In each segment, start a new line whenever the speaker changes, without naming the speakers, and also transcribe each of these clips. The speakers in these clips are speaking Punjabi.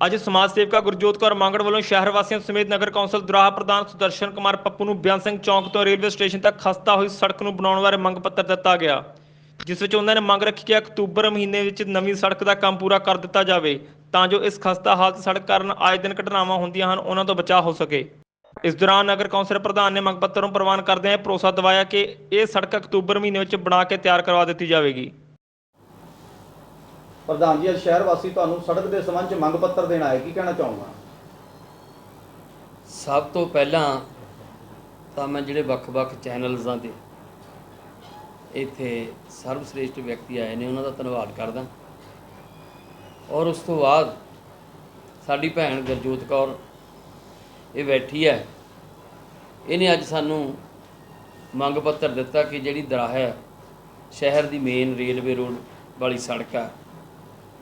ਅੱਜ ਸਮਾਜ ਸੇਵਕਾ ਗੁਰਜੋਤ ਕੌਰ ਮੰਗੜ ਵੱਲੋਂ ਸ਼ਹਿਰ ਵਾਸੀਆਂ ਸਮੇਤ ਨਗਰ ਕੌਂਸਲ ਦੁਰਾਹਾ ਪ੍ਰਧਾਨ ਸੁਦਰਸ਼ਨ ਕੁਮਾਰ ਪੱਪੂ ਨੂੰ ਬਿਆਨ ਸਿੰਘ ਚੌਂਕ ਤੋਂ ਰੇਲਵੇ ਸਟੇਸ਼ਨ ਤੱਕ ਖਸਤਾ ਹੋਈ ਸੜਕ ਨੂੰ ਬਣਾਉਣ ਬਾਰੇ ਮੰਗ ਪੱਤਰ ਦਿੱਤਾ ਗਿਆ, ਜਿਸ ਵਿੱਚ ਉਹਨਾਂ ਨੇ ਮੰਗ ਰੱਖੀ ਕਿ ਅਕਤੂਬਰ ਮਹੀਨੇ ਵਿੱਚ ਨਵੀਂ ਸੜਕ ਦਾ ਕੰਮ ਪੂਰਾ ਕਰ ਦਿੱਤਾ ਜਾਵੇ, ਤਾਂ ਜੋ ਇਸ ਖਸਤਾ ਹਾਲਤ ਸੜਕ ਕਾਰਨ ਆਏ ਦਿਨ ਘਟਨਾਵਾਂ ਹੁੰਦੀਆਂ ਹਨ, ਉਹਨਾਂ ਤੋਂ ਬਚਾਅ ਹੋ ਸਕੇ। ਇਸ ਦੌਰਾਨ ਨਗਰ ਕੌਂਸਲ ਪ੍ਰਧਾਨ ਨੇ ਮੰਗ ਪੱਤਰ ਨੂੰ ਪ੍ਰਵਾਨ ਕਰਦਿਆਂ ਇਹ ਭਰੋਸਾ ਦਿਵਾਇਆ ਕਿ ਇਹ ਸੜਕ ਅਕਤੂਬਰ ਮਹੀਨੇ ਵਿੱਚ ਬਣਾ ਕੇ ਤਿਆਰ ਕਰਵਾ ਦਿੱਤੀ ਜਾਵੇਗੀ।
ਪ੍ਰਧਾਨ ਜੀ, ਅੱਜ ਸ਼ਹਿਰ ਵਾਸੀ ਤੁਹਾਨੂੰ ਸੜਕ ਦੇ ਸੰਬੰਧ ਚ ਮੰਗ ਪੱਤਰ ਦੇਣ ਆਏ, ਕੀ ਕਹਿਣਾ ਚਾਹੂੰਗਾ?
ਸਭ ਤੋਂ ਪਹਿਲਾਂ ਤਾਂ ਮੈਂ ਜਿਹੜੇ ਵੱਖ-ਵੱਖ ਚੈਨਲਜ਼ਾਂ ਤੇ ਇੱਥੇ ਸਰਵਸ਼੍ਰੇਸ਼ਟ ਵਿਅਕਤੀ ਆਏ ਨੇ, ਉਹਨਾਂ ਦਾ ਧੰਨਵਾਦ ਕਰਦਾ। ਔਰ ਉਸ ਤੋਂ ਬਾਅਦ ਸਾਡੀ ਭੈਣ ਗੁਰਜੋਤ ਕੌਰ, ਇਹ ਬੈਠੀ ਹੈ। ਇਹਨੇ ਅੱਜ ਸਾਨੂੰ ਮੰਗ ਪੱਤਰ ਦਿੱਤਾ ਕਿ ਜਿਹੜੀ ਦਰਾਹਾ ਸ਼ਹਿਰ ਦੀ ਮੇਨ ਰੇਲਵੇ ਰੋਡ ਵਾਲੀ ਸੜਕ ਆ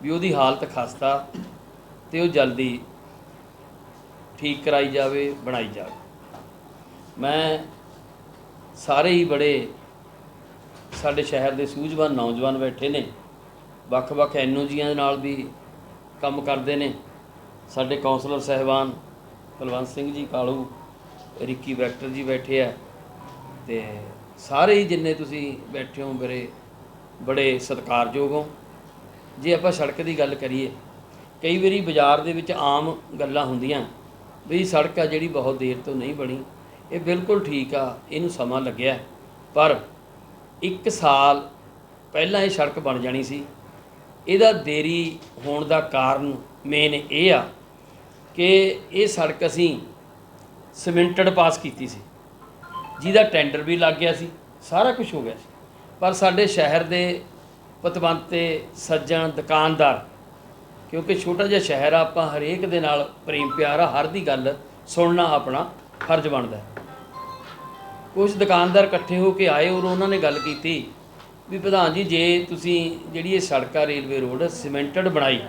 ਵੀ ਉਹਦੀ ਹਾਲਤ ਖਸਤਾ ਤੇ ਉਹ ਜਲਦੀ ਠੀਕ ਕਰਾਈ ਜਾਵੇ, ਬਣਾਈ ਜਾਵੇ। ਮੈਂ ਸਾਰੇ ਹੀ ਬੜੇ ਸਾਡੇ ਸ਼ਹਿਰ ਦੇ ਸੂਝਵਾਨ ਨੌਜਵਾਨ ਬੈਠੇ ਨੇ, ਵੱਖ-ਵੱਖ ਐਨਓਜੀਆਂ ਦੇ ਨਾਲ ਵੀ ਕੰਮ ਕਰਦੇ ਨੇ। ਸਾਡੇ ਕਾਉਂਸਲਰ ਸਹਿਬਾਨ ਕੁਲਵੰਤ ਸਿੰਘ ਜੀ, ਕਾਲੂ, ਰਿੱਕੀ ਵੈਕਟਰ ਜੀ ਬੈਠੇ ਆ ਤੇ ਸਾਰੇ ਹੀ ਜਿੰਨੇ ਤੁਸੀਂ ਬੈਠੇ ਹੋ, ਮੇਰੇ ਬੜੇ ਸਤਿਕਾਰਯੋਗ ਹੋ। ਜੇ ਆਪਾਂ ਸੜਕ ਦੀ ਗੱਲ ਕਰੀਏ, ਕਈ ਵਾਰੀ ਬਾਜ਼ਾਰ ਦੇ ਵਿੱਚ ਆਮ ਗੱਲਾਂ ਹੁੰਦੀਆਂ, ਵੀ ਸੜਕ ਆ ਜਿਹੜੀ ਬਹੁਤ ਦੇਰ ਤੋਂ ਨਹੀਂ ਬਣੀ, ਇਹ ਬਿਲਕੁਲ ਠੀਕ ਆ, ਇਹਨੂੰ ਸਮਾਂ ਲੱਗਿਆ। ਪਰ 1 ਸਾਲ ਪਹਿਲਾਂ ਇਹ ਸੜਕ ਬਣ ਜਾਣੀ ਸੀ। ਇਹਦਾ ਦੇਰੀ ਹੋਣ ਦਾ ਕਾਰਨ ਮੇਨ ਇਹ ਆ ਕਿ ਇਹ ਸੜਕ ਅਸੀਂ ਸਿਮੈਂਟਡ ਪਾਸ ਕੀਤੀ ਸੀ। ਜਿਹਦਾ ਟੈਂਡਰ ਵੀ ਲੱਗ ਗਿਆ ਸੀ, ਸਾਰਾ ਕੁਝ ਹੋ ਗਿਆ ਸੀ। ਪਰ ਸਾਡੇ ਸ਼ਹਿਰ ਦੇ ਪਤਵੰਤੇ ਸੱਜਣ ਦੁਕਾਨਦਾਰ। ਕਿਉਂਕਿ ਛੋਟਾ ਜਿਹਾ ਸ਼ਹਿਰ ਆ, ਆਪਾਂ ਹਰੇਕ ਦੇ ਨਾਲ ਪ੍ਰੇਮ ਪਿਆਰ ਆ, ਹਰ ਦੀ ਗੱਲ ਸੁਣਨਾ ਆਪਣਾ ਫਰਜ਼ ਬਣਦਾ। ਹੈ ਕੁਝ ਦੁਕਾਨਦਾਰ ਇਕੱਠੇ ਹੋ ਕੇ ਆਏ ਔਰ ਉਹਨਾਂ ਨੇ ਗੱਲ ਕੀਤੀ ਵੀ ਪ੍ਰਧਾਨ ਜੀ, ਜੇ ਤੁਸੀਂ ਜਿਹੜੀ ਇਹ ਸੜਕ ਆ, ਰੇਲਵੇ ਰੋਡ ਸਿਮੈਂਟਡ ਬਣਾਈ,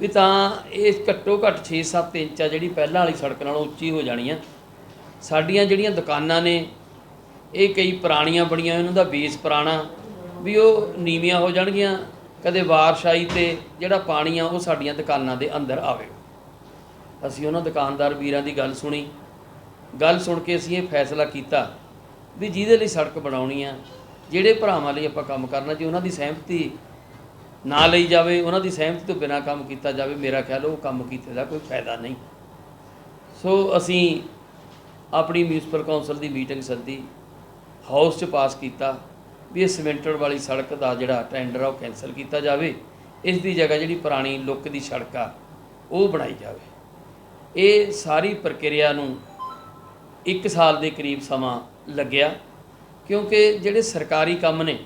ਵੀ ਤਾਂ ਇਹ ਘੱਟੋ ਘੱਟ 6-7 ਇੰਚ ਆ, ਜਿਹੜੀ ਪਹਿਲਾਂ ਵਾਲੀ ਸੜਕ ਨਾਲੋਂ ਉੱਚੀ ਹੋ ਜਾਣੀ ਆ। ਸਾਡੀਆਂ ਜਿਹੜੀਆਂ ਦੁਕਾਨਾਂ ਨੇ, ਇਹ ਕਈ ਪੁਰਾਣੀਆਂ ਬਣੀਆਂ, ਇਹਨਾਂ ਦਾ ਬੇਸ ਪੁਰਾਣਾ ਵੀ ਉਹ ਨੀਵੀਆਂ ਹੋ ਜਾਣਗੀਆਂ, ਕਦੇ ਬਾਰਿਸ਼ ਆਈ ਤੇ ਜਿਹੜਾ ਪਾਣੀ ਆ ਉਹ ਸਾਡੀਆਂ ਦੁਕਾਨਾਂ ਦੇ ਅੰਦਰ ਆਵੇ। ਅਸੀਂ ਉਹਨਾਂ ਦੁਕਾਨਦਾਰ ਵੀਰਾਂ ਦੀ ਗੱਲ ਸੁਣੀ। ਗੱਲ ਸੁਣ ਕੇ ਅਸੀਂ ਇਹ ਫੈਸਲਾ ਕੀਤਾ ਵੀ ਜਿਹਦੇ ਲਈ ਸੜਕ ਬਣਾਉਣੀ ਆ, ਜਿਹੜੇ ਭਰਾਵਾਂ ਲਈ ਆਪਾਂ ਕੰਮ ਕਰਨਾ, ਜੀ ਉਹਨਾਂ ਦੀ ਸਹਿਮਤੀ ਨਾ ਲਈ ਜਾਵੇ, ਉਹਨਾਂ ਦੀ ਸਹਿਮਤੀ ਤੋਂ ਬਿਨਾ ਕੰਮ ਕੀਤਾ ਜਾਵੇ, ਮੇਰਾ ਖਿਆਲ ਉਹ ਕੰਮ ਕੀਤੇ ਦਾ ਕੋਈ ਫਾਇਦਾ ਨਹੀਂ। ਸੋ ਅਸੀਂ ਆਪਣੀ ਮਿਊਨਿਸਪਲ ਕੌਂਸਲ ਦੀ ਮੀਟਿੰਗ ਸੱਦੀ, ਹਾਊਸ 'ਚ ਪਾਸ ਕੀਤਾ। ਵੀ ਇਹ ਸਿਮੈਂਟਡ ਵਾਲੀ ਸੜਕ ਦਾ ਜਿਹੜਾ ਟੈਂਡਰ ਆ ਉਹ ਕੈਨਸਲ ਕੀਤਾ ਜਾਵੇ। ਇਸ ਦੀ ਜਗ੍ਹਾ ਜਿਹੜੀ ਪੁਰਾਣੀ ਲੁੱਕ ਦੀ ਸੜਕ ਆ, ਉਹ ਬਣਾਈ ਜਾਵੇ। ਇਹ ਸਾਰੀ ਪ੍ਰਕਿਰਿਆ ਨੂੰ 1 ਸਾਲ ਦੇ ਕਰੀਬ ਸਮਾਂ ਲੱਗਿਆ, ਕਿਉਂਕਿ ਜਿਹੜੇ ਸਰਕਾਰੀ ਕੰਮ ਨੇ,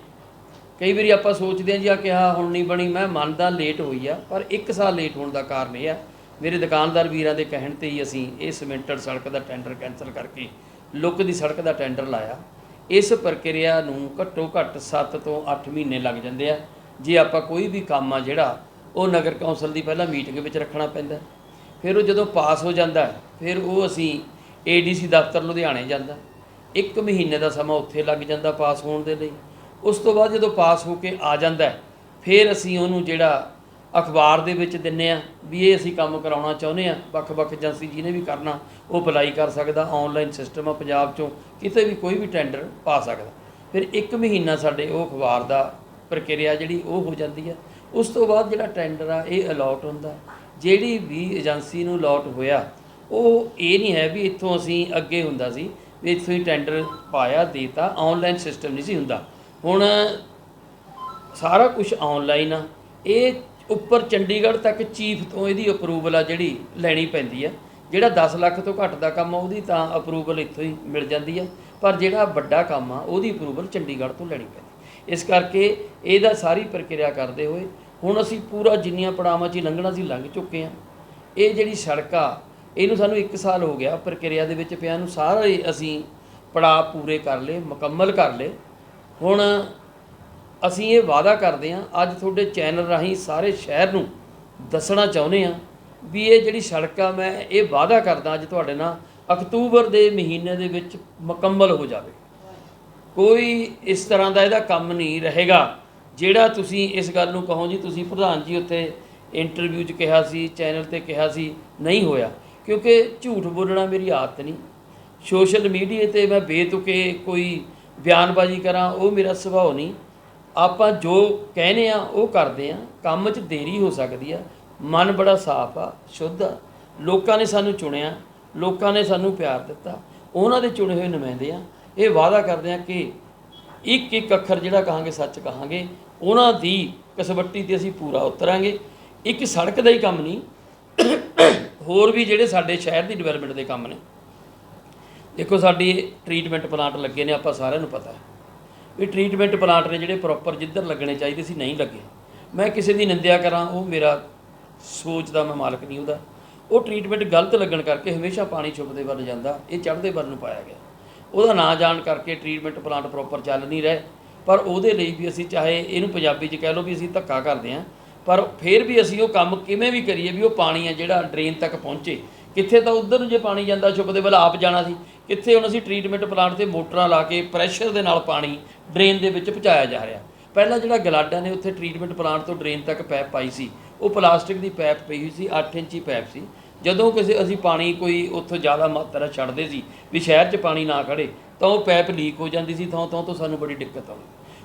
ਕਈ ਵਾਰੀ ਆਪਾਂ ਸੋਚਦੇ ਹਾਂ ਜੀ, ਆ ਕਿਹਾ ਹੁਣ ਨਹੀਂ ਬਣੀ, ਮੈਂ ਮੰਨਦਾ ਲੇਟ ਹੋਈ ਆ, ਪਰ 1 ਸਾਲ ਲੇਟ ਹੋਣ ਦਾ ਕਾਰਨ ਇਹ ਆ, ਮੇਰੇ ਦੁਕਾਨਦਾਰ ਵੀਰਾਂ ਦੇ ਕਹਿਣ ਤੇ ਹੀ ਅਸੀਂ ਇਹ ਸਿਮੈਂਟਡ ਸੜਕ ਦਾ ਟੈਂਡਰ ਕੈਨਸਲ ਕਰਕੇ ਲੁੱਕ ਦੀ ਸੜਕ ਦਾ ਟੈਂਡਰ ਲਾਇਆ। ਇਸ ਪ੍ਰਕਿਰਿਆ ਨੂੰ ਘੱਟੋ ਘੱਟ 7 ਤੋਂ 8 ਮਹੀਨੇ ਲੱਗ ਜਾਂਦੇ ਆ। ਜੇ ਆਪਾਂ ਕੋਈ ਵੀ ਕੰਮ ਆ ਜਿਹੜਾ, ਉਹ ਨਗਰ ਕੌਂਸਲ ਦੀ ਪਹਿਲਾਂ ਮੀਟਿੰਗ ਵਿੱਚ ਰੱਖਣਾ ਪੈਂਦਾ ਫਿਰ ਉਹ ਜਦੋਂ ਪਾਸ ਹੋ ਜਾਂਦਾ ਫਿਰ ਉਹ ਅਸੀਂ ਏਡੀਸੀ ਦਫ਼ਤਰ ਲੁਧਿਆਣੇ ਜਾਂਦਾ। ਇੱਕ ਮਹੀਨੇ ਦਾ ਸਮਾਂ ਉੱਥੇ ਲੱਗ ਜਾਂਦਾ ਪਾਸ ਹੋਣ ਦੇ ਲਈ। ਉਸ ਤੋਂ ਬਾਅਦ ਜਦੋਂ ਪਾਸ ਹੋ ਕੇ ਆ ਜਾਂਦਾ ਫਿਰ ਅਸੀਂ ਉਹਨੂੰ ਜਿਹੜਾ ਅਖਬਾਰ ਦੇ ਵਿੱਚ ਦਿੰਨੇ ਆ ਵੀ ਇਹ ਅਸੀਂ ਕੰਮ ਕਰਾਉਣਾ ਚਾਹੁੰਦੇ ਆ, ਵੱਖ-ਵੱਖ ਏਜੰਸੀ ਜਿਹਨੇ ਵੀ ਕਰਨਾ, ਉਹ ਅਪਲਾਈ ਕਰ ਸਕਦਾ ਆਨਲਾਈਨ ਸਿਸਟਮ ਆ ਪੰਜਾਬ ਚੋਂ, ਕਿਤੇ ਵੀ ਕੋਈ ਵੀ ਟੈਂਡਰ ਪਾ ਸਕਦਾ। ਫਿਰ ਇੱਕ ਮਹੀਨਾ ਸਾਡੇ ਉਹ ਅਖਬਾਰ ਦਾ ਪ੍ਰਕਿਰਿਆ ਜਿਹੜੀ ਉਹ ਹੋ ਜਾਂਦੀ ਹੈ ਉਸ ਤੋਂ ਬਾਅਦ ਜਿਹੜਾ ਟੈਂਡਰ ਆ, ਇਹ ਅਲਾਟ ਹੁੰਦਾ। ਜਿਹੜੀ ਵੀ ਏਜੰਸੀ ਨੂੰ ਅਲਾਟ ਹੋਇਆ, ਉਹ ਇਹ ਨਹੀਂ ਹੈ ਵੀ ਇੱਥੋਂ ਅਸੀਂ ਅੱਗੇ ਹੁੰਦਾ ਸੀ, ਵੀ ਇੱਥੋਂ ਹੀ ਟੈਂਡਰ ਪਾਇਆ, ਦੇਤਾ ਆਨਲਾਈਨ ਸਿਸਟਮ ਨਹੀਂ ਸੀ ਹੁੰਦਾ। ਹੁਣ ਸਾਰਾ ਕੁਝ ਆਨਲਾਈਨ ਆ, ਇਹ ਉੱਪਰ ਚੰਡੀਗੜ੍ਹ ਤੱਕ ਚੀਫ ਤੋਂ ਇਹਦੀ ਅਪਰੂਵਲ ਆ ਜਿਹੜੀ ਲੈਣੀ ਪੈਂਦੀ ਆ। ਜਿਹੜਾ 10 ਲੱਖ ਤੋਂ ਘੱਟ ਦਾ ਕੰਮ ਆ, ਉਹਦੀ ਤਾਂ ਅਪਰੂਵਲ ਇੱਥੋਂ ਹੀ ਮਿਲ ਜਾਂਦੀ ਆ। ਪਰ ਜਿਹੜਾ ਵੱਡਾ ਕੰਮ ਆ, ਉਹਦੀ ਅਪਰੂਵਲ ਚੰਡੀਗੜ੍ਹ ਤੋਂ ਲੈਣੀ ਪੈਂਦੀ। ਇਸ ਕਰਕੇ ਇਹਦਾ ਸਾਰੀ ਪ੍ਰਕਿਰਿਆ ਕਰਦੇ ਹੋਏ ਹੁਣ ਅਸੀਂ ਪੂਰਾ ਜਿੰਨੀਆਂ ਪੜਾਵਾਂ 'ਚ ਹੀ ਲੰਘਣਾ ਸੀ ਲੰਘ ਚੁੱਕੇ ਆ। ਇਹ ਜਿਹੜੀ ਸੜਕ ਆ, ਇਹਨੂੰ ਸਾਨੂੰ 1 ਸਾਲ ਹੋ ਗਿਆ ਪ੍ਰਕਿਰਿਆ ਦੇ ਵਿੱਚ ਪਿਆ ਨੂੰ, ਸਾਰੇ ਅਸੀਂ ਪੜਾਅ ਪੂਰੇ ਕਰ ਲਏ, ਮੁਕੰਮਲ ਕਰ ਲਏ। ਹੁਣ ਅਸੀਂ ਇਹ ਵਾਅਦਾ ਕਰਦੇ ਹਾਂ, ਅੱਜ ਤੁਹਾਡੇ ਚੈਨਲ ਰਾਹੀਂ ਸਾਰੇ ਸ਼ਹਿਰ ਨੂੰ ਦੱਸਣਾ ਚਾਹੁੰਦੇ ਹਾਂ ਵੀ ਇਹ ਜਿਹੜੀ ਸੜਕ ਆ, ਮੈਂ ਇਹ ਵਾਅਦਾ ਕਰਦਾ ਅੱਜ ਤੁਹਾਡੇ ਨਾਲ, ਅਕਤੂਬਰ ਦੇ ਮਹੀਨੇ ਦੇ ਵਿੱਚ ਮੁਕੰਮਲ ਹੋ ਜਾਵੇ। ਕੋਈ ਇਸ ਤਰ੍ਹਾਂ ਦਾ ਇਹਦਾ ਕੰਮ ਨਹੀਂ ਰਹੇਗਾ, ਜਿਹੜਾ ਤੁਸੀਂ ਇਸ ਗੱਲ ਨੂੰ ਕਹੋ ਜੀ, ਤੁਸੀਂ ਪ੍ਰਧਾਨ ਜੀ ਉੱਥੇ ਇੰਟਰਵਿਊ 'ਚ ਕਿਹਾ ਸੀ, ਚੈਨਲ ਤੇ ਕਿਹਾ ਸੀ, ਨਹੀਂ ਹੋਇਆ। ਕਿਉਂਕਿ ਝੂਠ ਬੋਲਣਾ ਮੇਰੀ ਆਦਤ ਨਹੀਂ। ਸੋਸ਼ਲ ਮੀਡੀਆ ਤੇ ਮੈਂ ਬੇਤੁਕੇ ਕੋਈ ਬਿਆਨਬਾਜ਼ੀ ਕਰਾਂ, ਉਹ ਮੇਰਾ ਸੁਭਾਅ ਨਹੀਂ। ਆਪਾਂ ਜੋ ਕਹਿੰਦੇ ਆ, ਉਹ ਕਰਦੇ ਆ। ਕੰਮ 'ਚ ਦੇਰੀ ਹੋ ਸਕਦੀ ਆ। ਮਨ ਬੜਾ ਸਾਫ਼ ਆ, ਸ਼ੁੱਧ ਆ। ਲੋਕਾਂ ਨੇ ਸਾਨੂੰ ਚੁਣਿਆ, ਲੋਕਾਂ ਨੇ ਸਾਨੂੰ ਪਿਆਰ ਦਿੱਤਾ। ਉਹਨਾਂ ਦੇ ਚੁਣੇ ਹੋਏ ਨੁਮਾਇੰਦੇ ਆ। ਇਹ ਵਾਅਦਾ ਕਰਦੇ ਆ ਕਿ ਇੱਕ ਇੱਕ ਅੱਖਰ ਜਿਹੜਾ ਕਹਾਂਗੇ, ਸੱਚ ਕਹਾਂਗੇ, ਉਹਨਾਂ ਦੀ ਕਸਵੱਟੀ ਤੇ ਅਸੀਂ ਪੂਰਾ ਉਤਰਾਂਗੇ। ਇੱਕ ਸੜਕ ਦਾ ਹੀ ਕੰਮ ਨਹੀਂ, ਹੋਰ ਵੀ ਜਿਹੜੇ ਸਾਡੇ ਸ਼ਹਿਰ ਦੀ ਡਿਵੈਲਪਮੈਂਟ ਦੇ ਕੰਮ ਨੇ। ਦੇਖੋ, ਸਾਡੀ ਟ੍ਰੀਟਮੈਂਟ ਪਲਾਂਟ ਲੱਗੇ ਨੇ, ਆਪਾਂ ਸਾਰਿਆਂ ਨੂੰ ਪਤਾ ਹੈ। ਵੀ ਟ੍ਰੀਟਮੈਂਟ ਪਲਾਂਟ ਨੇ ਜਿਹੜੇ ਪ੍ਰੋਪਰ ਜਿੱਧਰ ਲੱਗਣੇ ਚਾਹੀਦੇ ਸੀ ਨਹੀਂ ਲੱਗੇ। ਮੈਂ ਕਿਸੇ ਦੀ ਨਿੰਦਿਆ ਕਰਾਂ, ਉਹ ਮੇਰਾ ਸੋਚ ਦਾ ਮੈਂ ਮਾਲਕ ਨਹੀਂ ਉਹਦਾ। ਉਹ ਟ੍ਰੀਟਮੈਂਟ ਗਲਤ ਲੱਗਣ ਕਰਕੇ ਹਮੇਸ਼ਾ ਪਾਣੀ ਛੁਪਦੇ ਵੱਲ ਜਾਂਦਾ, ਇਹ ਚੜ੍ਹਦੇ ਵੱਲ ਨੂੰ ਪਾਇਆ ਗਿਆ। ਉਹਦਾ ਨਾ ਜਾਣ ਕਰਕੇ ਟ੍ਰੀਟਮੈਂਟ ਪਲਾਂਟ ਪ੍ਰੋਪਰ ਚੱਲ ਨਹੀਂ ਰਹੇ। ਪਰ ਉਹਦੇ ਲਈ ਵੀ ਅਸੀਂ ਚਾਹੇ ਇਹਨੂੰ ਪੰਜਾਬੀ 'ਚ ਕਹਿ ਲਓ ਵੀ ਅਸੀਂ ਧੱਕਾ ਕਰਦੇ ਹਾਂ, ਪਰ ਫਿਰ ਵੀ ਅਸੀਂ ਉਹ ਕੰਮ ਕਿਵੇਂ ਵੀ ਕਰੀਏ ਵੀ ਉਹ ਪਾਣੀ ਆ ਜਿਹੜਾ ਡਰੇਨ ਤੱਕ ਪਹੁੰਚੇ। ਕਿੱਥੇ ਤਾਂ ਉਧਰ ਨੂੰ ਜੇ ਪਾਣੀ ਜਾਂਦਾ ਛੁਪਦੇ ਵੱਲ ਆਪ ਜਾਣਾ ਸੀ। ਕਿੱਥੇ ਹੁਣ ਅਸੀਂ ਟ੍ਰੀਟਮੈਂਟ ਪਲਾਂਟ ਤੇ ਮੋਟਰਾਂ ਲਾ ਕੇ ਪ੍ਰੈਸ਼ਰ ਦੇ ਨਾਲ ਪਾਣੀ ਡਰੇਨ ਦੇ ਵਿੱਚ ਪਹੁੰਚਾਇਆ ਜਾ ਰਿਹਾ। ਪਹਿਲਾਂ ਜਿਹੜਾ ਗਲਾਡਾ ਨੇ ਉੱਥੇ ਟ੍ਰੀਟਮੈਂਟ ਪਲਾਂਟ ਤੋਂ ਡਰੇਨ ਤੱਕ ਪੈਪ ਪਾਈ ਸੀ, ਉਹ ਪਲਾਸਟਿਕ ਦੀ ਪੈਪ ਪਈ ਹੋਈ ਸੀ 8 ਇੰਚੀ ਪੈਪ ਸੀ। ਜਦੋਂ ਕਿਸੇ ਅਸੀਂ ਪਾਣੀ ਕੋਈ ਉੱਥੋਂ ਜ਼ਿਆਦਾ ਮਾਤਰਾ ਛੱਡਦੇ ਸੀ ਵੀ ਸ਼ਹਿਰ 'ਚ ਪਾਣੀ ਨਾ ਖੜੇ, ਤਾਂ ਉਹ ਪੈਪ ਲੀਕ ਹੋ ਜਾਂਦੀ ਸੀ, ਥਾਂ ਥਾਂ ਤੋਂ ਸਾਨੂੰ ਬੜੀ ਦਿੱਕਤ ਆਉਂਦੀ।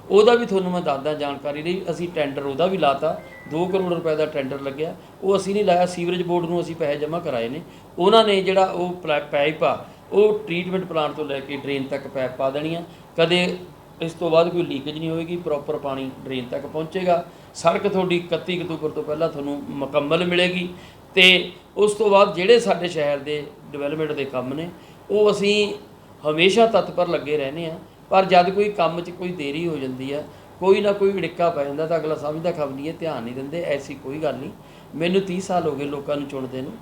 ਉਹਦਾ ਵੀ ਤੁਹਾਨੂੰ ਮੈਂ ਦੱਸਦਾ ਜਾਣਕਾਰੀ ਲਈ, ਅਸੀਂ ਟੈਂਡਰ ਉਹਦਾ ਵੀ ਲਾਤਾ 2 ਕਰੋੜ ਰੁਪਏ ਦਾ ਟੈਂਡਰ ਲੱਗਿਆ। ਉਹ ਅਸੀਂ ਨਹੀਂ ਲਾਇਆ, ਸੀਵਰੇਜ ਬੋਰਡ ਨੂੰ ਅਸੀਂ ਪੈਸੇ ਜਮ੍ਹਾਂ ਕਰਾਏ ਨੇ। ਉਹਨਾਂ ਨੇ ਜਿਹੜਾ ਉਹ ਪਲਾ- ਪਾਈਪ ਆ ਉਹ ਟ੍ਰੀਟਮੈਂਟ ਪਲਾਂਟ ਤੋਂ ਲੈ ਕੇ ਡਰੇਨ ਤੱਕ ਪੈਪ ਪਾ ਦੇਣੀ ਆ ਕਦੇ ਇਸ ਤੋਂ ਬਾਅਦ ਕੋਈ ਲੀਕੇਜ ਨਹੀਂ ਹੋਏਗੀ ਪ੍ਰੋਪਰ ਪਾਣੀ ਡਰੇਨ ਤੱਕ ਪਹੁੰਚੇਗਾ। ਸੜਕ ਤੁਹਾਡੀ 31 ਅਕਤੂਬਰ ਤੋਂ ਪਹਿਲਾਂ ਤੁਹਾਨੂੰ ਮੁਕੰਮਲ ਮਿਲੇਗੀ ਤੇ ਉਸ ਤੋਂ ਬਾਅਦ ਜਿਹੜੇ ਸਾਡੇ ਸ਼ਹਿਰ ਦੇ ਡਿਵੈਲਪਮੈਂਟ ਦੇ ਕੰਮ ਨੇ, ਉਹ ਅਸੀਂ ਹਮੇਸ਼ਾ ਤਤਪਰ ਲੱਗੇ ਰਹਿੰਦੇ ਆ ਪਰ ਜਦ ਕੋਈ ਕੰਮ 'ਚ ਕੋਈ ਦੇਰੀ ਹੋ ਜਾਂਦੀ ਆ, ਕੋਈ ਨਾ ਕੋਈ ੜਿੱਕਾ ਪੈ ਜਾਂਦਾ ਤਾਂ ਅਗਲਾ ਸਮਝਦਾ, ਖਬਰ ਨਹੀਂ ਹੈ ਧਿਆਨ ਨਹੀਂ ਦਿੰਦੇ, ਐਸੀ ਕੋਈ ਗੱਲ ਨਹੀਂ। ਮੈਨੂੰ 30 ਸਾਲ ਹੋ ਗਏ ਲੋਕਾਂ ਨੂੰ ਚੁਣਦੇ ਨੂੰ।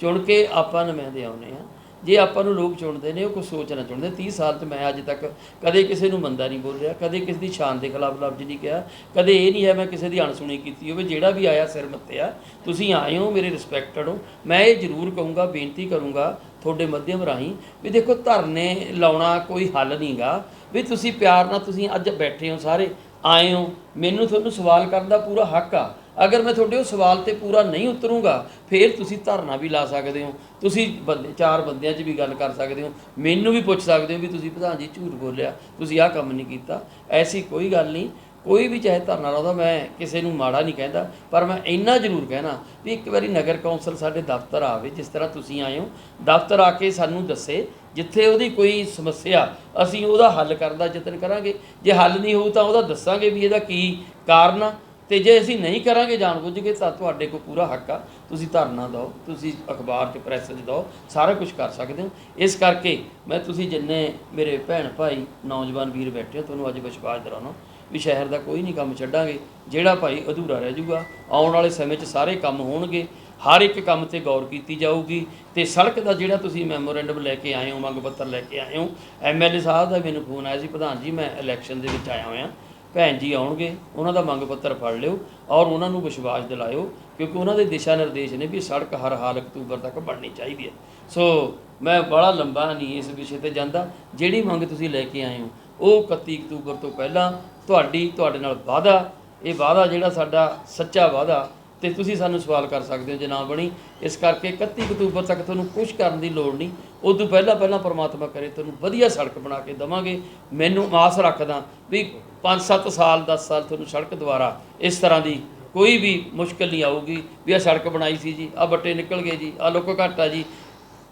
ਚੁਣ ਕੇ ਆਪਾਂ ਨੁਮਾਇੰਦੇ ਆਉਨੇ ਆ ਜੇ ਆਪਾਂ ਨੂੰ ਲੋਕ ਚੁਣਦੇ ਨੇ, ਉਹ ਕੁਝ ਸੋਚਣਾ ਚੁਣਦੇ। 30 ਸਾਲ 'ਚ ਮੈਂ ਅੱਜ ਤੱਕ ਕਦੇ ਕਿਸੇ ਨੂੰ ਮੰਦਾ ਨਹੀਂ ਬੋਲਿਆ ਕਦੇ ਕਿਸੇ ਦੀ ਸ਼ਾਨ ਦੇ ਖਿਲਾਫ ਲਫ਼ਜ਼ ਨਹੀਂ ਕਿਹਾ, ਕਦੇ ਇਹ ਨਹੀਂ ਹੈ ਮੈਂ ਕਿਸੇ ਦੀ ਅਣਸੁਣੀ ਕੀਤੀ ਹੋਵੇ, ਜਿਹੜਾ ਵੀ ਆਇਆ ਸਿਰ ਮੱਤਿਆ ਤੁਸੀਂ ਆਏ ਹੋ, ਮੇਰੇ ਰਿਸਪੈਕਟਡ ਹੋ। ਮੈਂ ਇਹ ਜ਼ਰੂਰ ਕਹੂੰਗਾ, ਬੇਨਤੀ ਕਰੂੰਗਾ ਤੁਹਾਡੇ ਮਾਧਿਅਮ ਰਾਹੀਂ ਵੀ ਦੇਖੋ ਧਰਨੇ ਲਾਉਣਾ ਕੋਈ ਹੱਲ ਨਹੀਂਗਾ ਵੀ ਤੁਸੀਂ ਪਿਆਰ ਨਾਲ ਤੁਸੀਂ ਅੱਜ ਬੈਠੇ ਹੋ ਸਾਰੇ, ਆਏ ਹੋ। ਮੈਨੂੰ ਤੁਹਾਨੂੰ ਸਵਾਲ ਕਰਨ ਦਾ ਪੂਰਾ ਹੱਕ ਆ। ਅਗਰ ਮੈਂ ਤੁਹਾਡੇ ਉਹ ਸਵਾਲ ਤੇ ਪੂਰਾ ਨਹੀਂ ਉਤਰੂੰਗਾ, ਫਿਰ ਤੁਸੀਂ ਧਰਨਾ ਵੀ ਲਾ ਸਕਦੇ ਹੋ। ਤੁਸੀਂ ਬੰਦੇ, ਚਾਰ ਬੰਦਿਆਂ 'ਚ ਵੀ ਗੱਲ ਕਰ ਸਕਦੇ ਹੋ। ਮੈਨੂੰ ਵੀ ਪੁੱਛ ਸਕਦੇ ਹੋ ਵੀ ਤੁਸੀਂ ਪ੍ਰਧਾਨ ਜੀ ਝੂਠ ਬੋਲਿਆ, ਤੁਸੀਂ ਆਹ ਕੰਮ ਨਹੀਂ ਕੀਤਾ। ਐਸੀ ਕੋਈ ਗੱਲ ਨਹੀਂ। ਕੋਈ ਵੀ ਚਾਹੇ ਧਰਨਾ ਲਾਉਂਦਾ, ਮੈਂ ਕਿਸੇ ਨੂੰ ਮਾੜਾ ਨਹੀਂ ਕਹਿੰਦਾ, ਪਰ ਮੈਂ ਇੰਨਾ ਜ਼ਰੂਰ ਕਹਿਣਾ ਵੀ ਇੱਕ ਵਾਰੀ ਨਗਰ ਕੌਂਸਲ ਸਾਡੇ ਦਫ਼ਤਰ ਆਵੇ, ਜਿਸ ਤਰ੍ਹਾਂ ਤੁਸੀਂ ਆਏ ਹੋ। ਦਫ਼ਤਰ ਆ ਕੇ ਸਾਨੂੰ ਦੱਸੇ, ਜਿੱਥੇ ਉਹਦੀ ਕੋਈ ਸਮੱਸਿਆ, ਅਸੀਂ ਉਹਦਾ ਹੱਲ ਕਰਨ ਦਾ ਯਤਨ ਕਰਾਂਗੇ। ਜੇ ਹੱਲ ਨਹੀਂ ਹੋਊ ਤਾਂ ਉਹਦਾ ਦੱਸਾਂਗੇ ਵੀ ਇਹਦਾ ਕੀ ਕਾਰਨ ਆ। ਤੇ ਜੇ ਅਸੀਂ ਨਹੀਂ ਕਰਾਂਗੇ ਜਾਣਬੁੱਝ ਕੇ, ਤਾਂ ਤੁਹਾਡੇ ਕੋਲ ਪੂਰਾ ਹੱਕ ਆ। ਤੁਸੀਂ ਧਰਨਾ ਦਿਓ, ਤੁਸੀਂ ਅਖਬਾਰ 'ਚ ਪ੍ਰੈਸ 'ਚ ਦਿਓ, ਸਾਰਾ ਕੁਝ ਕਰ ਸਕਦੇ ਹੋ। ਇਸ ਕਰਕੇ ਮੈਂ ਤੁਸੀਂ ਜਿੰਨੇ ਮੇਰੇ ਭੈਣ ਭਾਈ ਨੌਜਵਾਨ ਵੀਰ ਬੈਠੇ ਹੋ ਤੁਹਾਨੂੰ ਅੱਜ ਵਿਸ਼ਵਾਸ ਦਿਲਾਉਣਾ ਵੀ ਸ਼ਹਿਰ ਦਾ ਕੋਈ ਨਹੀਂ ਕੰਮ ਛੱਡਾਂਗੇ। ਜਿਹੜਾ ਭਾਈ ਅਧੂਰਾ ਰਹਿ ਜਾਊਗਾ, ਆਉਣ ਵਾਲੇ ਸਮੇਂ 'ਚ ਸਾਰੇ ਕੰਮ ਹੋਣਗੇ। ਹਰ ਇੱਕ ਕੰਮ ਤੇ ਗੌਰ ਕੀਤੀ ਜਾਊਗੀ। ਤੇ ਸੜਕ ਦਾ ਜਿਹੜਾ ਤੁਸੀਂ ਮੈਮੋਰੈਂਡਮ ਲੈ ਕੇ ਆਏ ਹੋ, ਮੰਗ ਪੱਤਰ ਲੈ ਕੇ ਆਏ ਹੋ ਐਮਐਲਏ ਸਾਹਿਬ ਦਾ ਮੈਨੂੰ ਫੋਨ ਆਇਆ ਸੀ, ਪ੍ਰਧਾਨ ਜੀ, ਮੈਂ ਇਲੈਕਸ਼ਨ ਦੇ ਵਿੱਚ ਆਇਆ ਹੋਇਆ। ਭੈਣ ਜੀ ਆਉਣਗੇ, ਉਹਨਾਂ ਦਾ ਮੰਗ ਪੱਤਰ ਫੜ ਲਿਓ ਔਰ ਉਹਨਾਂ ਨੂੰ ਵਿਸ਼ਵਾਸ ਦਿਲਾਇਓ ਕਿਉਂਕਿ ਉਹਨਾਂ ਦੇ ਦਿਸ਼ਾ ਨਿਰਦੇਸ਼ ਨੇ ਵੀ ਸੜਕ ਹਰ ਹਾਲ ਅਕਤੂਬਰ ਤੱਕ ਬਣਨੀ ਚਾਹੀਦੀ ਹੈ। ਸੋ ਮੈਂ ਬੜਾ ਲੰਬਾ ਨਹੀਂ ਇਸ ਵਿਸ਼ੇ ਤੇ ਜਾਂਦਾ। ਜਿਹੜੀ ਮੰਗ ਤੁਸੀਂ ਲੈ ਕੇ ਆਏ ਹੋ, ਉਹ 31 ਅਕਤੂਬਰ ਤੋਂ ਪਹਿਲਾਂ ਤੁਹਾਡੀ, ਤੁਹਾਡੇ ਨਾਲ ਵਾਅਦਾ, ਇਹ ਵਾਅਦਾ ਜਿਹੜਾ ਸਾਡਾ ਸੱਚਾ ਵਾਅਦਾ, ਤੇ ਤੁਸੀਂ ਸਾਨੂੰ ਸਵਾਲ ਕਰ ਸਕਦੇ ਹੋ ਜੇ ਨਾ ਬਣੀ। ਇਸ ਕਰਕੇ 31 ਅਕਤੂਬਰ ਤੱਕ ਤੁਹਾਨੂੰ ਕੁਝ ਕਰਨ ਦੀ ਲੋੜ ਨਹੀਂ। ਉਦੋਂ ਪਹਿਲਾਂ ਪਹਿਲਾਂ ਪ੍ਰਮਾਤਮਾ ਕਰੇ, ਤੁਹਾਨੂੰ ਵਧੀਆ ਸੜਕ ਬਣਾ ਕੇ ਦਵਾਂਗੇ। ਮੈਨੂੰ ਆਸ ਰੱਖਦਾ ਵੀ 5-7 ਸਾਲ 10 ਸਾਲ ਤੁਹਾਨੂੰ ਸੜਕ ਦੁਆਰਾ ਇਸ ਤਰ੍ਹਾਂ ਦੀ ਕੋਈ ਵੀ ਮੁਸ਼ਕਲ ਨਹੀਂ ਆਊਗੀ ਵੀ ਆ ਸੜਕ ਬਣਾਈ ਸੀ ਜੀ ਆ ਬੱਟੇ ਨਿਕਲ ਗਏ ਜੀ ਆ ਲੋਕੋ ਘਾਟਾ ਜੀ।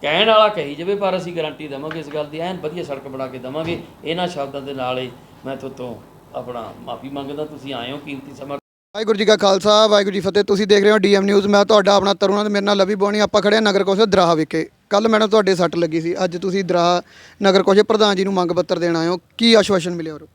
ਕਹਿਣ ਵਾਲਾ ਕਹੀ ਜਾਵੇ ਪਰ ਅਸੀਂ ਗਾਰੰਟੀ ਦੇਵਾਂਗੇ ਇਸ ਗੱਲ ਦੀ, ਐਨ ਵਧੀਆ ਸੜਕ ਬਣਾ ਕੇ ਦੇਵਾਂਗੇ। ਇਹਨਾਂ ਸ਼ਬਦਾਂ ਦੇ ਨਾਲ ਹੀ ਮੈਂ ਤੁਹਾਤੋਂ ਆਪਣਾ ਮਾਫੀ ਮੰਗਦਾ, ਤੁਸੀਂ ਆਏ ਹੋ ਕੀਮਤੀ ਸਮਾਂ।
ਵਾਹਿਗੁਰੂ ਜੀ ਕਾ ਖਾਲਸਾ, ਵਾਹਿਗੁਰੂ ਜੀ ਫਤਿਹ। ਤੁਸੀਂ ਦੇਖ ਰਹੇ ਹੋ ਡੀਐਮ ਨਿਊਜ਼। ਮੈਂ ਤੁਹਾਡਾ ਆਪਣਾ ਤਰੁਣਾ ਤੇ ਮੇਰੇ ਨਾਲ ਲਵੀ ਬੋਣੀ। ਆਪਾਂ ਖੜੇ ਨਗਰ ਕੌਂਸਲ ਦਰਾਹਾ ਵਿਖੇ। ਕੱਲ ਮੈਡਮ, ਤੁਹਾਡੇ ਸੱਟ ਲੱਗੀ ਸੀ। ਅੱਜ ਤੁਸੀਂ ਦਰਾਹਾ ਨਗਰ ਕੌਂਸਲ ਪ੍ਰਧਾਨ ਜੀ ਨੂੰ ਮੰਗ ਪੱਤਰ ਦੇਣ ਆਏ ਹੋ। ਕੀ ਆਸ਼ਵਾਸਨ ਮਿਲਿਆ ਔਰ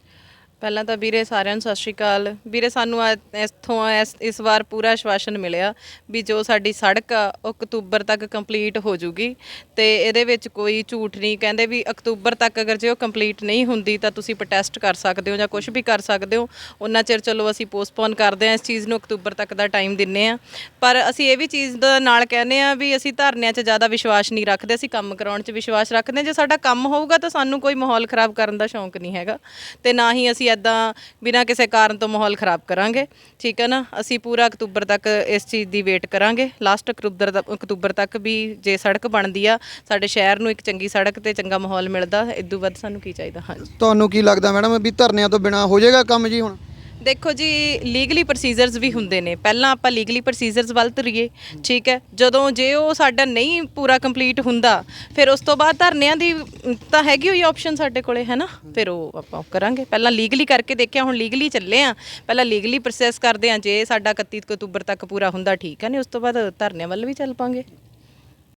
ਪਹਿਲਾਂ ਤਾਂ ਵੀਰੇ ਸਾਰਿਆਂ ਨੂੰ ਸਤਿ ਸ਼੍ਰੀ ਅਕਾਲ। ਵੀਰੇ ਸਾਨੂੰ ਅੱਜ ਇੱਥੋਂ ਇਸ ਇਸ ਵਾਰ ਪੂਰਾ ਆਸ਼ਵਾਸਨ ਮਿਲਿਆ ਵੀ ਜੋ ਸਾਡੀ ਸੜਕ ਆ, ਉਹ ਅਕਤੂਬਰ ਤੱਕ ਕੰਪਲੀਟ ਹੋ ਜੂਗੀ। ਤੇ ਇਹਦੇ ਵਿੱਚ ਕੋਈ ਝੂਠ ਨਹੀਂ, ਕਹਿੰਦੇ ਵੀ ਅਕਤੂਬਰ ਤੱਕ ਅਗਰ ਜੇ ਉਹ ਕੰਪਲੀਟ ਨਹੀਂ ਹੁੰਦੀ ਤਾਂ ਤੁਸੀਂ ਪ੍ਰੋਟੈਸਟ ਕਰ ਸਕਦੇ ਹੋ ਜਾਂ ਕੁਝ ਵੀ ਕਰ ਸਕਦੇ ਹੋ। ਉਹਨਾਂ ਚਿਰ ਚਲੋ ਅਸੀਂ ਪੋਸਟਪੋਨ ਕਰਦੇ ਹਾਂ, ਇਸ ਚੀਜ਼ ਨੂੰ ਅਕਤੂਬਰ ਤੱਕ ਦਾ ਟਾਈਮ ਦਿੰਨੇ ਆ ਪਰ ਅਸੀਂ ਇਹ ਵੀ ਚੀਜ਼ ਦਾ ਨਾਲ ਕਹਿੰਦੇ ਆ ਵੀ ਅਸੀਂ ਧਰਨਿਆਂ 'ਚ ਜ਼ਿਆਦਾ ਵਿਸ਼ਵਾਸ ਨਹੀਂ ਰੱਖਦੇ, ਅਸੀਂ ਕੰਮ ਕਰਾਉਣ 'ਚ ਵਿਸ਼ਵਾਸ ਰੱਖਦੇ ਹਾਂ। ਜੇ ਸਾਡਾ ਕੰਮ ਹੋਊਗਾ ਤਾਂ ਸਾਨੂੰ ਕੋਈ ਮਾਹੌਲ ਖਰਾਬ ਕਰਨ ਦਾ ਸ਼ੌਂਕ ਨਹੀਂ ਹੈਗਾ। ਤੇ ਨਾ ਹੀ ਅਸੀਂ ਐਦਾਂ ਬਿਨਾਂ ਕਿਸੇ ਕਾਰਨ ਤੋਂ ਮਾਹੌਲ ਖਰਾਬ ਕਰਾਂਗੇ। ਠੀਕ ਹੈ ਨਾ? ਅਸੀਂ ਪੂਰਾ ਅਕਤੂਬਰ ਤੱਕ ਇਸ ਚੀਜ਼ ਦੀ ਵੇਟ ਕਰਾਂਗੇ। ਲਾਸਟ ਅਕਤੂਬਰ ਦਾ ਅਕਤੂਬਰ ਤੱਕ ਵੀ ਜੇ ਸੜਕ ਬਣਦੀ ਆ, ਸਾਡੇ ਸ਼ਹਿਰ ਨੂੰ ਇੱਕ ਚੰਗੀ ਸੜਕ ਤੇ ਚੰਗਾ ਮਾਹੌਲ ਮਿਲਦਾ। ਇਦੋਂ ਵੱਧ ਸਾਨੂੰ ਕੀ ਚਾਹੀਦਾ? ਹਾਂਜੀ।
ਤੁਹਾਨੂੰ ਕੀ ਲੱਗਦਾ ਮੈਡਮ ਵੀ ਧਰਨਿਆਂ ਤੋਂ ਬਿਨਾ ਹੋ ਜਾਏਗਾ ਕੰਮ ਜੀ ਹੁਣ?
ਦੇਖੋ ਜੀ ਲੀਗਲੀ ਪ੍ਰੋਸੀਜਰਸ ਵੀ ਹੁੰਦੇ ਨੇ। ਪਹਿਲਾਂ ਆਪਾਂ ਲੀਗਲੀ ਪ੍ਰੋਸੀਜਰਸ ਵੱਲ ਤੁਰੀਏ, ਠੀਕ ਹੈ? ਜਦੋਂ ਜੇ ਉਹ ਸਾਡਾ ਨਹੀਂ ਪੂਰਾ ਕੰਪਲੀਟ ਹੁੰਦਾ, ਫਿਰ ਉਸ ਤੋਂ ਬਾਅਦ ਧਰਨਿਆਂ ਦੀ ਤਾਂ ਹੈਗੀ ਹੋਈ ਆਪਸ਼ਨ ਸਾਡੇ ਕੋਲੇ, ਹੈ ਨਾ? ਫਿਰ ਉਹ ਆਪਾਂ ਕਰਾਂਗੇ। ਪਹਿਲਾਂ ਲੀਗਲੀ ਕਰਕੇ ਦੇਖਿਆ, ਹੁਣ ਲੀਗਲੀ ਚੱਲੇ ਆ। ਪਹਿਲਾਂ ਲੀਗਲੀ ਪ੍ਰੋਸੈਸ ਕਰਦੇ ਆ, ਜੇ ਸਾਡਾ 31 ਅਕਤੂਬਰ ਤੱਕ ਪੂਰਾ ਹੁੰਦਾ, ਠੀਕ ਹੈ ਨੇ? ਉਸ ਤੋਂ ਬਾਅਦ ਧਰਨਿਆਂ ਵੱਲ ਵੀ ਚੱਲ ਪਾਂਗੇ।